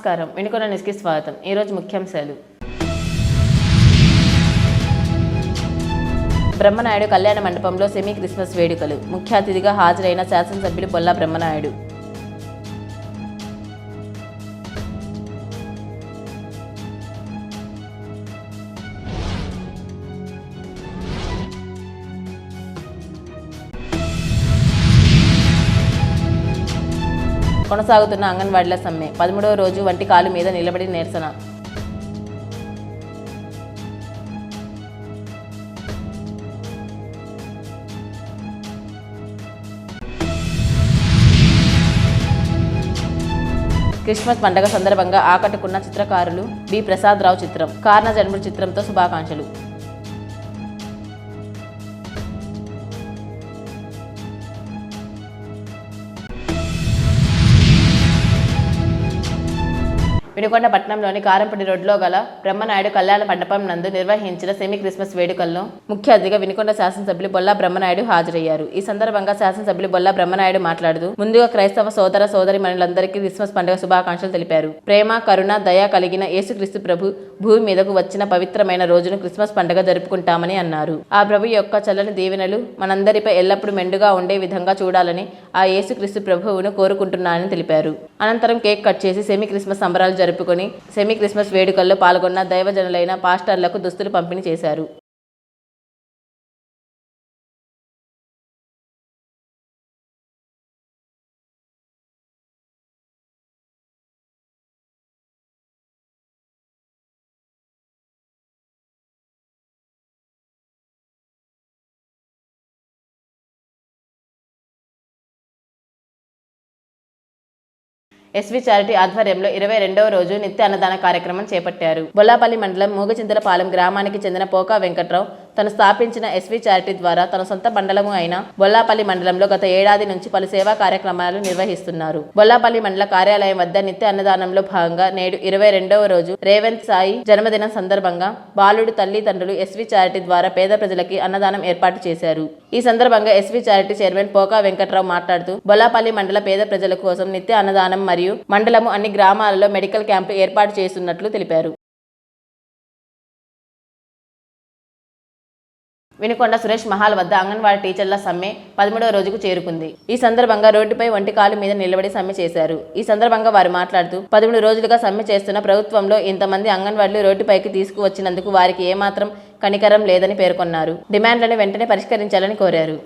నమస్కారం. వినుకొండ న్యూస్కి స్వాగతం. ఈరోజు ముఖ్యాంశాలు. బ్రహ్మనాయుడు కళ్యాణ మండపంలో సెమీ క్రిస్మస్ వేడుకలు. ముఖ్య అతిథిగా హాజరైన శాసనసభ్యులు బొల్లా బ్రహ్మనాయుడు. కొనసాగుతున్న అంగన్వాడీల సమ్మె. పదమూడవ రోజు వంటి కాలు మీద నిలబడి నిరసన. క్రిస్మస్ పండగ సందర్భంగా ఆకట్టుకున్న చిత్రకారులు బి. ప్రసాద్ రావు చిత్రం. కారణ జన్మ చిత్రంతో శుభాకాంక్షలు. వినుకొండ పట్టణంలోని కారంపడి రోడ్లో గల బ్రహ్మనాయుడు కళ్యాణ మండపం నందు నిర్వహించిన సెమీ క్రిస్మస్ వేడుకల్లో ముఖ్య అతిథిగా వినుకొండ శాసనసభ్యులు బొల్లా బ్రహ్మనాయుడు హాజరయ్యారు. ఈ సందర్భంగా శాసనసభ్యులు బొల్లా బ్రహ్మనాయుడు మాట్లాడుతూ ముందుగా క్రైస్తవ సోదర సోదరి మనులందరికీ క్రిస్మస్ పండుగ శుభాకాంక్షలు తెలిపారు. ప్రేమ కరుణ దయ కలిగిన యేసుక్రీస్తు ప్రభు భూమి మీదకు వచ్చిన పవిత్రమైన రోజును క్రిస్మస్ పండుగ జరుపుకుంటామని అన్నారు. ఆ ప్రభు యొక్క చల్లని దీవెనలు మనందరిపై ఎల్లప్పుడూ మెండుగా ఉండే విధంగా చూడాలని ఆ యేసుక్రీస్తు ప్రభువును కోరుకుంటున్నానని తెలిపారు. అనంతరం కేక్ కట్ చేసి సెమీ క్రిస్మస్ సంబరాలు జరుపుకొని సెమీ క్రిస్మస్ వేడుకల్లో పాల్గొన్న దైవజనులైన పాస్టర్లకు దుస్తులు పంపిణీ చేశారు. ఎస్వి చారిటీ ఆధ్వర్యంలో ఇరవై రెండవ రోజు నిత్య అన్నదాన కార్యక్రమం చేపట్టారు. బొల్లాపల్లి మండలం మూగచింతలపాలెం గ్రామానికి చెందిన పోకా వెంకట్రావు తను స్థాపించిన ఎస్వి చారిటీ ద్వారా తన సొంత మండలము అయిన బొల్లాపల్లి మండలంలో గత ఏడాది నుంచి పలు సేవా కార్యక్రమాలు నిర్వహిస్తున్నారు. బొల్లాపల్లి మండల కార్యాలయం వద్ద నిత్య అన్నదానంలో భాగంగా నేడు ఇరవై రెండవ రోజు రేవంత్ సాయి జన్మదినం సందర్భంగా బాలుడు తల్లిదండ్రులు ఎస్వి చారిటీ ద్వారా పేద ప్రజలకి అన్నదానం ఏర్పాటు చేశారు. ఈ సందర్భంగా SV charity chairman Poka Venkatrao మాట్లాడుతూ బొల్లాపల్లి మండల పేద ప్రజల కోసం నిత్య అన్నదానం మరియు మండలము అన్ని గ్రామాలలో మెడికల్ క్యాంపు ఏర్పాటు చేస్తున్నట్లు తెలిపారు. వినుకొండ సురేష్ మహాల్ వద్ద అంగన్వాడీ టీచర్ల సమ్మె పదమూడవ రోజుకు చేరుకుంది. ఈ సందర్భంగా రోడ్డుపై ఒంటి కాలు మీద నిలబడి సమ్మె చేశారు. ఈ సందర్భంగా వారు మాట్లాడుతూ పదమూడు రోజులుగా సమ్మె చేస్తున్న ప్రభుత్వంలో ఇంతమంది అంగన్వాడీలు రోడ్డుపైకి తీసుకువచ్చినందుకు వారికి ఏమాత్రం కనికరం లేదని పేర్కొన్నారు. డిమాండ్లను వెంటనే పరిష్కరించాలని కోరారు.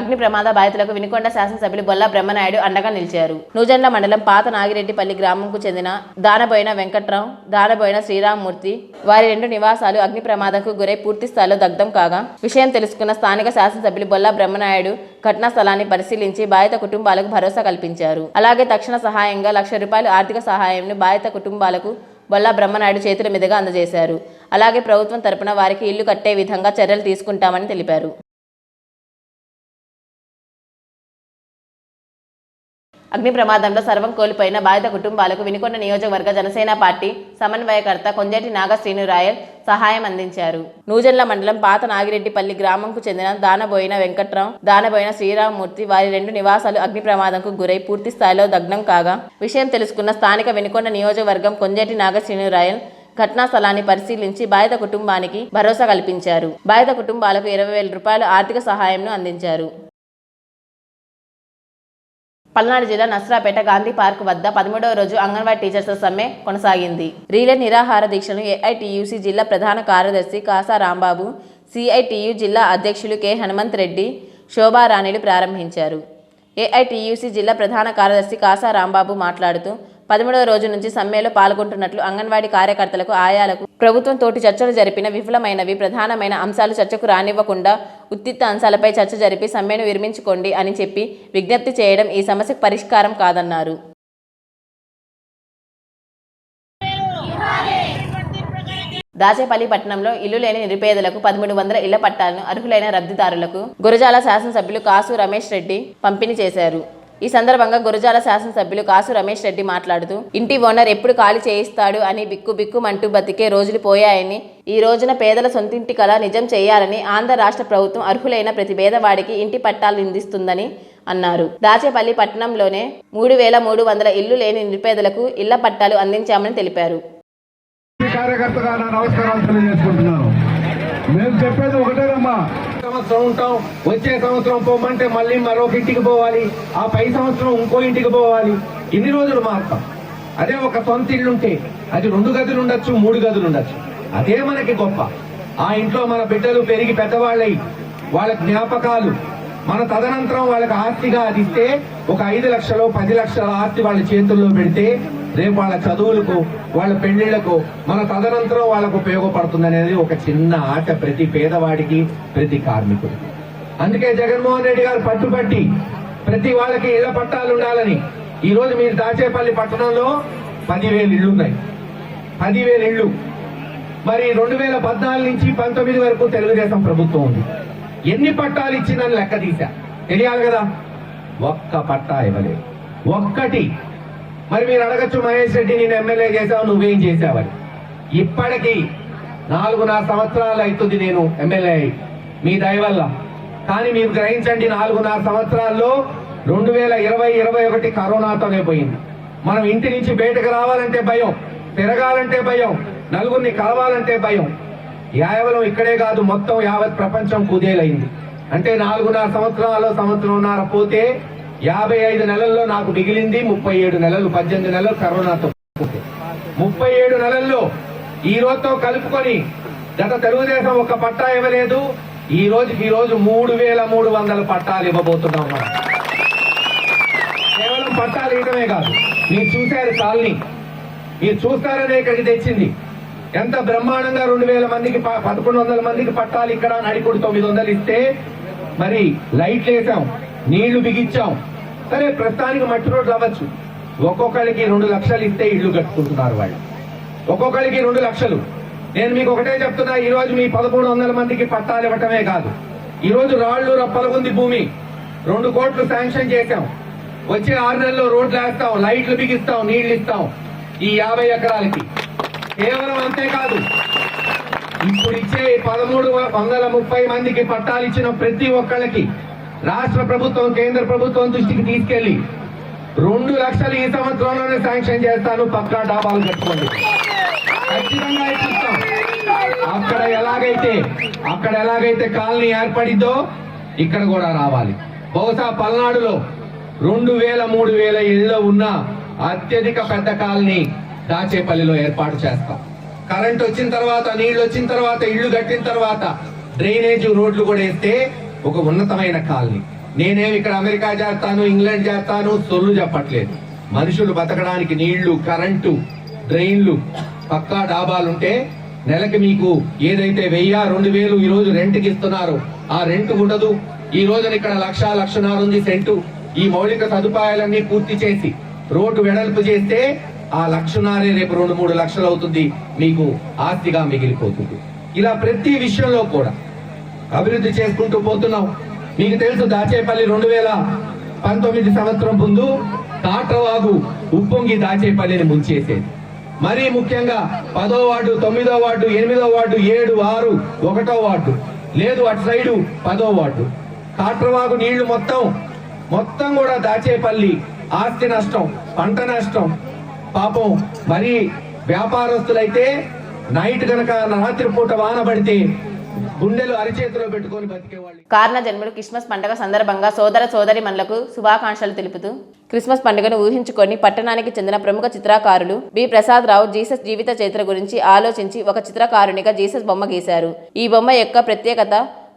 అగ్ని ప్రమాద బాధితులకు వినుకొండ శాసనసభ్యులు బొల్లా బ్రహ్మనాయుడు అండగా నిలిచారు. నూజెండ్ల మండలం పాత నాగిరెడ్డిపల్లి గ్రామంకు చెందిన దానబోయిన వెంకట్రావు దానబోయిన శ్రీరామ్మూర్తి వారి రెండు నివాసాలు అగ్ని ప్రమాదంకు గురై పూర్తి స్థాయిలో దగ్ధం కాగా విషయం తెలుసుకున్న స్థానిక శాసనసభ్యులు బొల్లా బ్రహ్మనాయుడు ఘటనా స్థలాన్ని పరిశీలించి బాధిత కుటుంబాలకు భరోసా కల్పించారు. అలాగే తక్షణ సహాయంగా లక్ష రూపాయలు ఆర్థిక సహాయంను బాధిత కుటుంబాలకు బొల్లా బ్రహ్మనాయుడు చేతుల మీదుగా అందజేశారు. అలాగే ప్రభుత్వం తరపున వారికి ఇల్లు కట్టే విధంగా చర్యలు తీసుకుంటామని తెలిపారు. అగ్ని ప్రమాదంలో సర్వం కోల్పోయిన బాధిత కుటుంబాలకు వినుకొండ నియోజకవర్గ జనసేన పార్టీ సమన్వయకర్త కొంజేటి నాగశ్రీనురాయల్ సహాయం అందించారు. నూజెండ్ల మండలం పాత నాగిరెడ్డిపల్లి గ్రామంకు చెందిన దానబోయిన వెంకట్రావు దానబోయిన శ్రీరామ్మూర్తి వారి రెండు నివాసాలు అగ్ని ప్రమాదంకు గురై పూర్తి స్థాయిలో దగ్నం కాగా విషయం తెలుసుకున్న స్థానిక వినుకొండ నియోజకవర్గం కొంజేటి నాగ శ్రీనురాయల్ ఘటనా స్థలాన్ని పరిశీలించి బాధిత కుటుంబానికి భరోసా కల్పించారు. బాధిత కుటుంబాలకు ఇరవై వేల రూపాయల ఆర్థిక సహాయంను అందించారు. పల్నాడు జిల్లా నస్రాపేట గాంధీ పార్క్ వద్ద పదమూడవ రోజు అంగన్వాడీ టీచర్స్ సమ్మె కొనసాగింది. రీలే నిరాహార దీక్షను ఏఐటియుసి జిల్లా ప్రధాన కార్యదర్శి కాసా రాంబాబు సిఐటియు జిల్లా అధ్యక్షులు కె హనుమంత్ రెడ్డి శోభారాణిలు ప్రారంభించారు. ఏఐటియుసి జిల్లా ప్రధాన కార్యదర్శి కాసా రాంబాబు మాట్లాడుతూ పదమూడవ రోజు నుంచి సమ్మెలో పాల్గొంటున్నట్లు అంగన్వాడీ కార్యకర్తలకు ఆయాలకు ప్రభుత్వం తోటి చర్చలు జరిపిన విఫలమైనవి ప్రధానమైన అంశాలు చర్చకు రానివ్వకుండా ఉత్తిత్త అంశాలపై చర్చ జరిపి సమ్మెను విరమించుకోండి అని చెప్పి విజ్ఞప్తి చేయడం ఈ సమస్యకు పరిష్కారం కాదన్నారు. దాచేపల్లి పట్టణంలో ఇల్లు లేని నిరుపేదలకు పదమూడు వందల ఇళ్ళ పట్టాలను అర్హులైన లబ్ధిదారులకు గురజాల శాసనసభ్యులు కాసు రమేష్ రెడ్డి పంపిణీ చేశారు. ఈ సందర్భంగా గురజాల శాసనసభ్యులు కాసు రమేష్ రెడ్డి మాట్లాడుతూ ఇంటి ఓనర్ ఎప్పుడు ఖాళీ చేయిస్తాడు అని బిక్కు బిక్కుమంటూ బతికే రోజులు పోయాయని ఈ రోజున పేదల సొంతింటి కళ నిజం చేయాలని ఆంధ్ర రాష్ట్ర ప్రభుత్వం అర్హులైన ప్రతి పేదవాడికి ఇంటి పట్టాలు అందిస్తుందని అన్నారు. దాచేపల్లి పట్టణంలోనే మూడు వేల మూడు వందల ఇల్లు లేని నిరుపేదలకు ఇళ్ళ పట్టాలు అందించామని తెలిపారు. కార్యకర్తగా నా నమస్కారాలు తెలియజేసుకుంటున్నాను. మేము చెప్పేది ఒకటే సంవత్సరం ఉంటాం వచ్చే సంవత్సరం పోమంటే మళ్ళీ మరొక ఇంటికి పోవాలి ఆ పై సంవత్సరం ఇంకో ఇంటికి పోవాలి. ఇన్ని రోజులు మారుతాం. అదే ఒక సొంత ఇల్లు ఉంటే అది రెండు గదులు ఉండొచ్చు మూడు గదులు ఉండొచ్చు. అదే మనకి గొప్ప. ఆ ఇంట్లో మన బిడ్డలు పెరిగి పెద్దవాళ్ళై వాళ్ళ జ్ఞాపకాలు మన తదనంతరం వాళ్ళకి ఆస్తిగా అది ఇస్తే ఒక ఐదు లక్షలు పది లక్షల ఆస్తి వాళ్ళ చేతుల్లో పెడితే రేపు వాళ్ళ చదువులకు వాళ్ళ పెళ్ళిళ్ళకు మన తదనంతరం వాళ్ళకు ఉపయోగపడుతుంది అనేది ఒక చిన్న ఆట ప్రతి పేదవాడికి ప్రతి కార్మికుడికి. అందుకే జగన్మోహన్ రెడ్డి గారు పట్టుబట్టి ప్రతి వాళ్ళకి ఇళ్ళ పట్టాలు ఉండాలని. ఈ రోజు మీరు దాచేపల్లి పట్టణంలో పదివేలు ఇళ్ళు ఉన్నాయి పదివేలు ఇళ్ళు మరి రెండు వేల పద్నాలుగు నుంచి పంతొమ్మిది వరకు తెలుగుదేశం ప్రభుత్వం ఉంది. ఎన్ని పట్టాలు ఇచ్చిందని లెక్క తీశా. తెలియాలి కదా? ఒక్క పట్టా ఇవ్వలేదు. ఒక్కటి మరి మీరు అడగచ్చు మహేష్ రెడ్డి నేను ఎమ్మెల్యే చేశావు నువ్వేం చేశావని. ఇప్పటికీ నాలుగున్నర సంవత్సరాలు అవుతుంది నేను ఎమ్మెల్యే అయి మీ దయ వల్ల. కానీ మీరు గ్రహించండి నాలుగున్నర సంవత్సరాల్లో రెండు వేల ఇరవై ఇరవై ఒకటి కరోనాతోనే పోయింది. మనం ఇంటి నుంచి బయటకు రావాలంటే భయం తిరగాలంటే భయం నలుగురిని కలవాలంటే భయం. కేవలం ఇక్కడే కాదు మొత్తం యావత్ ప్రపంచం కుదేలైంది. అంటే నాలుగున్నర సంవత్సరాలు సంవత్సరంన్నర పోతే యాభై ఐదు నెలల్లో నాకు మిగిలింది ముప్పై ఏడు నెలలు పద్దెనిమిది నెలలు కరోనాతో ముప్పై ఏడు నెలల్లో ఈ రోజుతో కలుపుకొని గత తెలుగుదేశం ఒక పట్టా ఇవ్వలేదు. ఈ రోజుకి ఈ రోజు మూడు వేల మూడు వందల పట్టాలు ఇవ్వబోతున్నాం మనం. కేవలం పట్టాలు ఇవ్వడమే కాదు మీరు చూశారు కాలనీ. మీరు చూస్తారనే ఇక్కడికి తెచ్చింది. ఎంత బ్రహ్మాండంగా రెండు వేల మందికి ప- పదకొండు వందల మందికి పట్టాలు ఇక్కడ నడికొడు తొమ్మిది వందలు ఇస్తే మరి లైట్లు వేసాం నీళ్ళు బిగించాం సరే ప్రస్తుతానికి మట్టి రోడ్లు అవ్వచ్చు. ఒక్కొక్కరికి రెండు లక్షలు ఇస్తే ఇల్లు కట్టుకుంటున్నారు వాళ్ళు. ఒక్కొక్కరికి రెండు లక్షలు. నేను మీకు ఒకటే చెప్తున్నా ఈ రోజు మీ పదకొండు వందల మందికి పట్టాలు ఇవ్వటమే కాదు. ఈ రోజు రాళ్ళు ఉంది భూమి. రెండు కోట్లు శాంక్షన్ చేశాం. వచ్చే ఆరు నెలల్లో రోడ్లు వేస్తాం లైట్లు బిగిస్తాం నీళ్ళు ఇస్తాం ఈ యాభై ఎకరాలకి. కేవలం అంతేకాదు ఇప్పుడు ఇచ్చే పదమూడు వందల ముప్పై మందికి పట్టాలు ఇచ్చిన ప్రతి ఒక్కళ్ళకి రాష్ట్ర ప్రభుత్వం కేంద్ర ప్రభుత్వం దృష్టికి తీసుకెళ్ళి రెండు లక్షలు ఈ సంవత్సరంలోనే శాంక్షన్ చేస్తాను. పక్కా డాబాలు కట్టుకోండి. ఖచ్చితంగా ఇప్పిస్తాం అక్కడ ఎలాగైతే అక్కడ ఎలాగైతే కాలనీ ఏర్పడిద్దో ఇక్కడ కూడా రావాలి. బహుశా పల్నాడులో రెండు వేల మూడు వేల ఇళ్ళు ఉన్న అత్యధిక పెద్ద కాలనీ దాచేపల్లిలో ఏర్పాటు చేస్తాం. కరెంట్ వచ్చిన తర్వాత నీళ్ళు వచ్చిన తర్వాత ఇళ్ళు కట్టిన తర్వాత డ్రైనేజ్ రోడ్లు కూడా వేస్తే ఒక ఉన్నతమైన కాలనీ. నేనేమి ఇక్కడ అమెరికా చేస్తాను ఇంగ్లాండ్ చేస్తాను సొల్లు చెప్పట్లేదు. మనుషులు బతకడానికి నీళ్ళు కరెంటు డ్రైన్లు పక్కా డాబాలుంటే నెలకి మీకు ఏదైతే వెయ్యి రెండు వేలు ఈ రోజు రెంట్కి ఇస్తున్నారు ఆ రెంట్ ఉండదు. ఈ రోజున ఇక్కడ లక్ష లక్షన్నర ఉంది సెంటు. ఈ మౌలిక సదుపాయాలన్నీ పూర్తి చేసి రోడ్డు వెడల్పు చేస్తే ఆ లక్షన్నరే రేపు రెండు మూడు లక్షలు అవుతుంది మీకు ఆస్తిగా మిగిలిపోతుంది. ఇలా ప్రతి విషయంలో కూడా అభివృద్ధి చేసుకుంటూ పోతున్నాం. మీకు తెలుసు దాచేపల్లి రెండు వేల పంతొమ్మిది సంవత్సరం ముందు కాట్రవాగు ఉప్పొంగి దాచేపల్లిని ముంచేసేది. మరీ ముఖ్యంగా పదో వార్డు తొమ్మిదో వార్డు ఎనిమిదో వార్డు ఏడు ఆరు ఒకటో వార్డు. లేదు అటు సైడు పదో వార్డు. కాట్రవాగు నీళ్ళు మొత్తం మొత్తం కూడా దాచేపల్లి ఆస్తి నష్టం పంట నష్టం. పాపం మరీ వ్యాపారస్తులైతే నైట్ కనుక రాత్రి పూట వాన పడితే గుండెలు అరిచేతిలో పెట్టుకొని బతికేవాళ్ళు. కారణ జన్మలు క్రిస్మస్ పండుగ సందర్భంగా సోదర సోదరి మనులకు శుభాకాంక్షలు తెలుపుతూ క్రిస్మస్ పండుగను ఊహించుకొని పట్టణానికి చెందిన ప్రముఖ చిత్రకారులు బి. ప్రసాద్ రావు జీసస్ జీవిత చరిత్ర గురించి ఆలోచించి ఒక చిత్రకారునిగా జీసస్ బొమ్మ గీశారు. ఈ బొమ్మ యొక్క ప్రత్యేకత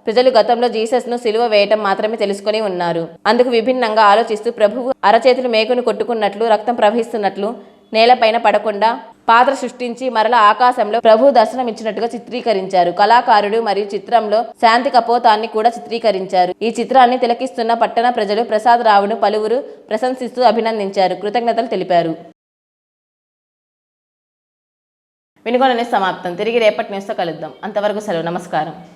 ప్రజలు గతంలో జీసస్ను సిలువ వేయటం మాత్రమే తెలుసుకొని ఉన్నారు. అందుకు విభిన్నంగా ఆలోచిస్తూ ప్రభువు అరచేతులు మేకును కొట్టుకున్నట్లు రక్తం ప్రవహిస్తున్నట్లు నేలపైన పడకుండా పాత్ర సృష్టించి మరల ఆకాశంలో ప్రభు దర్శనం ఇచ్చినట్టుగా చిత్రీకరించారు. కళాకారుడు మరియు చిత్రంలో శాంతి కపోతాన్ని కూడా చిత్రీకరించారు. ఈ చిత్రాన్ని తిలకిస్తున్న పట్టణ ప్రజలు ప్రసాద్ రావును పలువురు ప్రశంసిస్తూ అభినందించారు. కృతజ్ఞతలు తెలిపారు. వినుగొన సమాప్తం. తిరిగి రేపటి న్యూస్తో కలుద్దాం. అంతవరకు సెలవు. నమస్కారం.